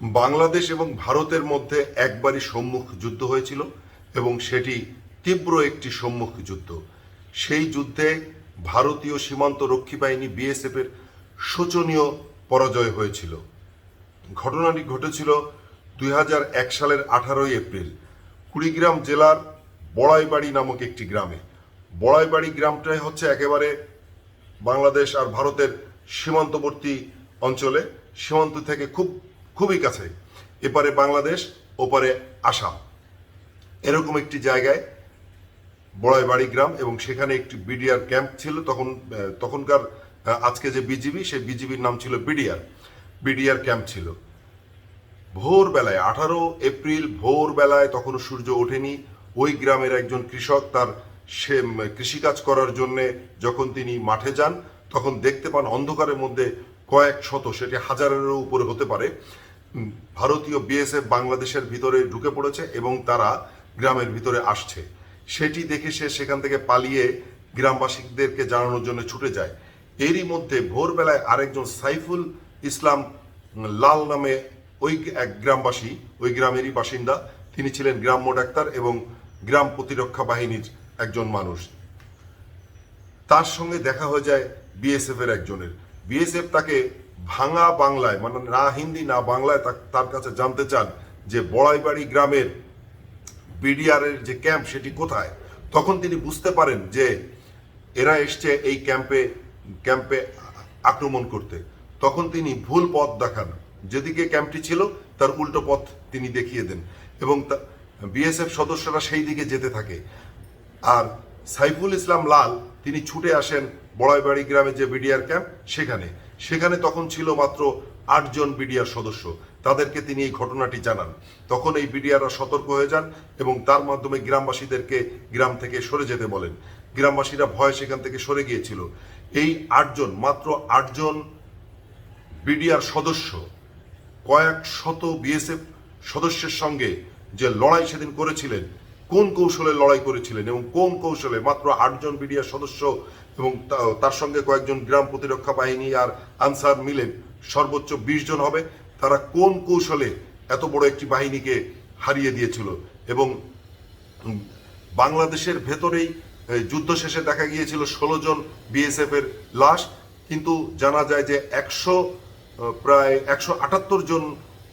বাংলাদেশ এবং ভারতের মধ্যে একবারই সম্মুখ যুদ্ধ হয়েছিল এবং সেটি তীব্র একটি সম্মুখ যুদ্ধ। সেই যুদ্ধে ভারতীয় সীমান্ত রক্ষী বাহিনী বিএসএফ এর শোচনীয় পরাজয় হয়েছিল। ঘটনাটি ঘটেছিল দুই হাজার এক সালের আঠারোই এপ্রিল। কুড়িগ্রাম জেলার বড়াইবাড়ি নামক একটি গ্রামে। বড়াইবাড়ি গ্রামটাই হচ্ছে একেবারে বাংলাদেশ আর ভারতের সীমান্তবর্তী অঞ্চলে। সীমান্ত থেকে খুব খুবই কাছে। এপারে বাংলাদেশ, ওপারে আসাম। এরকম একটি জায়গায় বড়াই বাড়ি গ্রাম এবং সেখানে একটি বিডিআর ক্যাম্প ছিল। তখন তখনকার আজকে যে বিজিবি, সেই বিজিবির নাম ছিল বিডিআর। বিডিআর ক্যাম্প ছিল। ভোরবেলায়, আঠারো এপ্রিল ভোরবেলায় তখনও সূর্য ওঠেনি। ওই গ্রামের একজন কৃষক তার সে কৃষিকাজ করার জন্য যখন তিনি মাঠে যান, তখন দেখতে পান অন্ধকারের মধ্যে কয়েক শত, সেটি হাজারেরও উপরে হতে পারে। ভারতীয় বিএসএফ বাংলাদেশের ভিতরে ঢুকে পড়েছে এবং তারা গ্রামের ভিতরে আসছে। সেটি দেখে সে সেখান থেকে পালিয়ে গ্রামবাসীদেরকে জানানোর জন্য ছুটে যায়। এরই মধ্যে ভোরবেলায় আরেকজন সাইফুল ইসলাম লাল নামে ওই এক গ্রামবাসী, ওই গ্রামেরই বাসিন্দা, তিনি ছিলেন গ্রাম্য ডাক্তার এবং গ্রাম প্রতিরক্ষা বাহিনীর একজন মানুষ। তার সঙ্গে দেখা হয়ে যায় বিএসএফ এর একজনের। বিএসএফ তাকে ভাঙা বাংলায় মানে না হিন্দি, না বাংলায় তার কাছে জানতে চান যে বড়াইবাড়ি গ্রামের বিডিআর এর যে ক্যাম্প সেটি কোথায়, তখন তিনি বুঝতে পারেন যে এরা এসছে এই ক্যাম্পে ক্যাম্পে আক্রমণ করতে। তখন তিনি ভুল পথ দেখান। যেদিকে ক্যাম্পটি ছিল, তার উল্টো পথ তিনি দেখিয়ে দেন এবং বিএসএফ সদস্যরা সেই দিকে যেতে থাকে। আর সাইফুল ইসলাম লাল, তিনি ছুটে আসেন বড়াইবাড়ি গ্রামে যে বিডিআর ক্যাম্প, সেখানে। সেখানে তখন ছিল মাত্র আটজন বিডিআর সদস্য। তাদেরকে তিনি এই ঘটনাটি জানান। তখন এই বিডিআররা সতর্ক হয়ে যান এবং তার মাধ্যমে গ্রামবাসীদেরকে গ্রাম থেকে সরে যেতে বলেন। গ্রামবাসীরা ভয় সেখান থেকে সরে গিয়েছিল। এই আটজন, মাত্র আটজন বিডিআর সদস্য, কয়েক শত বিএসএফ সদস্যের সঙ্গে যে লড়াই সেদিন করেছিলেন কোন কৌশলে লড়াই করেছিলেন এবং কোন কৌশলে মাত্র আটজন বিডিআর সদস্য এবং তার সঙ্গে কয়েকজন গ্রাম প্রতিরক্ষা বাহিনী আর আনসার মিলে সর্বোচ্চ বিশ জন হবে। তারা কোন কৌশলে এত বড় একটি বাহিনীকে হারিয়ে দিয়েছিল? এবং বাংলাদেশের ভেতরেই যুদ্ধ শেষে দেখা গিয়েছিল ষোলো জন বিএসএফ এর লাশ। কিন্তু জানা যায় যে একশো প্রায় একশো আটাত্তর জন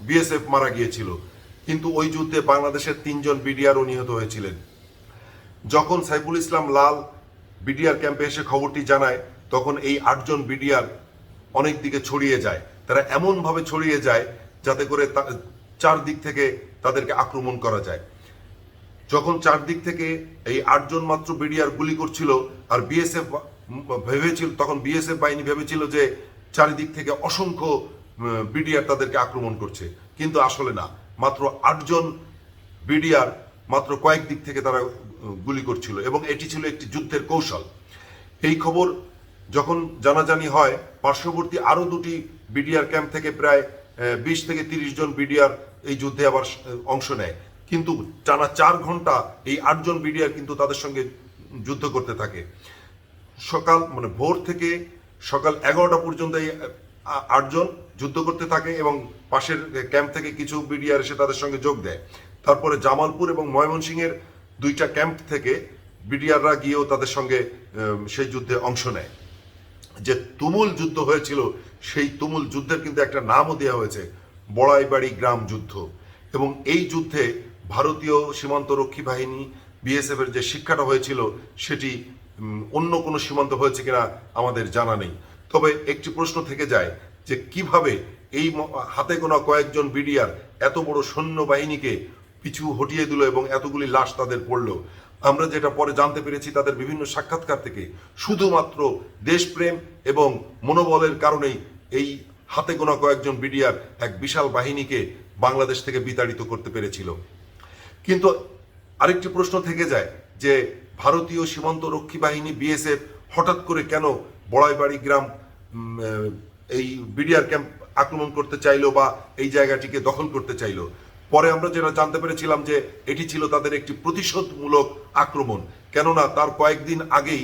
বিএসএফ মারা গিয়েছিল। কিন্তু ওই যুদ্ধে বাংলাদেশের তিনজন বিডিআরও নিহত হয়েছিলেন। যখন সাইফুল ইসলাম লাল বিডিআর ক্যাম্পে এসে খবরটি জানায়, তখন এই আটজন বিডিআর অনেক দিকে ছড়িয়ে যায়। তারা এমনভাবে ছড়িয়ে যায় যাতে করে চারদিক থেকে তাদেরকে আক্রমণ করা যায়। যখন চারদিক থেকে এই আটজন মাত্র বিডিআর গুলি করছিল আর বিএসএফ ভেবেছিল, তখন বিএসএফ বাহিনী ভেবেছিল যে চারিদিক থেকে অসংখ্য বিডিআর তাদেরকে আক্রমণ করছে। কিন্তু আসলে না। মাত্র আটজন বিডিআর মাত্র কয়েক দিক থেকে তারা গুলি করছিল এবং এটি ছিল একটি যুদ্ধের কৌশল। এই খবর যখন জানাজানি হয়, পার্শ্ববর্তী আরও দুটি বিডিআর ক্যাম্প থেকে প্রায় বিশ থেকে তিরিশ জন বিডিআর এই যুদ্ধে আবার অংশ নেয়। কিন্তু টানা চার ঘণ্টা এই আটজন বিডিআর কিন্তু তাদের সঙ্গে যুদ্ধ করতে থাকে। সকাল মানে ভোর থেকে সকাল এগারোটা পর্যন্ত এই আটজন যুদ্ধ করতে থাকে এবং পাশের ক্যাম্প থেকে কিছু বিডিআর এসে তাদের সঙ্গে যোগ দেয়। তারপরে জামালপুর এবং ময়মনসিংহের দুইটা ক্যাম্প থেকে বিডিআররা গিয়েও তাদের সঙ্গে সেই যুদ্ধে অংশ নেয়। যে তুমুল যুদ্ধ হয়েছিল, সেই তুমুল যুদ্ধের কিন্তু একটা নামও দেওয়া হয়েছে, বড়াইবাড়ি গ্রাম যুদ্ধ। এবং এই যুদ্ধে ভারতীয় সীমান্ত রক্ষী বাহিনী, বিএসএফ এর যে শিক্ষাটা হয়েছিল, সেটি অন্য কোনো সীমান্ত হয়েছে কিনা আমাদের জানা নেই। তবে একটি প্রশ্ন থেকে যায় যে কীভাবে এই হাতে গোনা কয়েকজন বিডিআর এত বড় সৈন্য বাহিনীকে পিছু হটিয়ে দিল এবং এতগুলি লাশ তাদের পড়ল? আমরা যেটা পরে জানতে পেরেছি তাদের বিভিন্ন সাক্ষাৎকার থেকে, শুধুমাত্র দেশপ্রেম এবং মনোবলের কারণেই এই হাতে গোনা কয়েকজন বিডিআর এক বিশাল বাহিনীকে বাংলাদেশ থেকে বিতাড়িত করতে পেরেছিল। কিন্তু আরেকটি প্রশ্ন থেকে যায় যে ভারতীয় সীমান্ত রক্ষী বাহিনী বিএসএফ হঠাৎ করে কেন বড়াইবাড়ি গ্রাম এই বিডিআর ক্যাম্প আক্রমণ করতে চাইলো বা এই জায়গাটিকে দখল করতে চাইলো। পরে আমরা যেটা জানতে পেরেছিলাম যে এটি ছিল তাদের একটি প্রতিশোধমূলক আক্রমণ। কেননা তার কয়েকদিন আগেই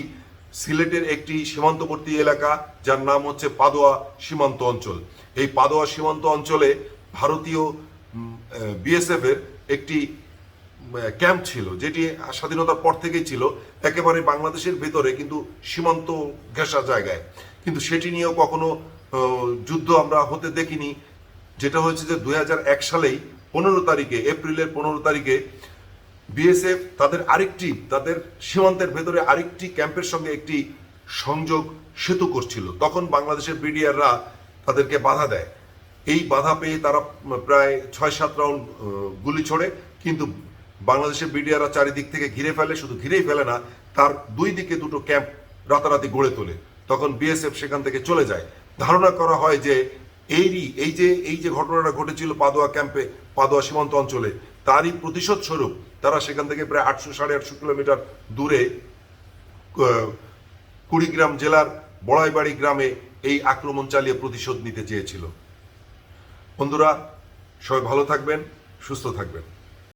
সিলেটের একটি সীমান্তবর্তী এলাকা, যার নাম হচ্ছে পাদোয়া সীমান্ত অঞ্চল। এই পাদোয়া সীমান্ত অঞ্চলে ভারতীয় বিএসএফ এর একটি ক্যাম্প ছিল, যেটি স্বাধীনতার পর থেকেই ছিল, একেবারে বাংলাদেশের ভেতরে, কিন্তু সীমান্ত ঘেঁষা জায়গায়। কিন্তু সেটি নিয়েও কখনো যুদ্ধ আমরা হতে দেখিনি। যেটা হয়েছে যে দু হাজার এক সালেই পনেরো তারিখে, এপ্রিলের পনেরো তারিখে বিএসএফ তাদের আরেকটি, তাদের সীমান্তের ভেতরে আরেকটি ক্যাম্পের সঙ্গে একটি সংযোগ সেতু করছিল। তখন বাংলাদেশের বিডিআররা তাদেরকে বাধা দেয়। এই বাধা পেয়ে তারা প্রায় ছয় সাত রাউন্ড গুলি ছোড়ে। কিন্তু বাংলাদেশের বিডিআররা চারিদিক থেকে ঘিরে ফেলে, শুধু ঘিরেই ফেলে না, তার দুই দিকে দুটো ক্যাম্প রাতারাতি গড়ে তোলে। তখন বিএসএফ সেখান থেকে চলে যায়। ধারণা করা হয় যে এরই, এই যে এই যে ঘটনাটা ঘটেছিল পাদোয়া ক্যাম্পে পাদোয়া সীমান্ত অঞ্চলে, তারই প্রতিশোধ স্বরূপ তারা সেখান থেকে প্রায় আটশো, সাড়ে আটশো কিলোমিটার দূরে কুড়িগ্রাম জেলার বড়াইবাড়ি গ্রামে এই আক্রমণ চালিয়ে প্রতিশোধ নিতে চেয়েছিল। বন্ধুরা, সবাই ভালো থাকবেন, সুস্থ থাকবেন।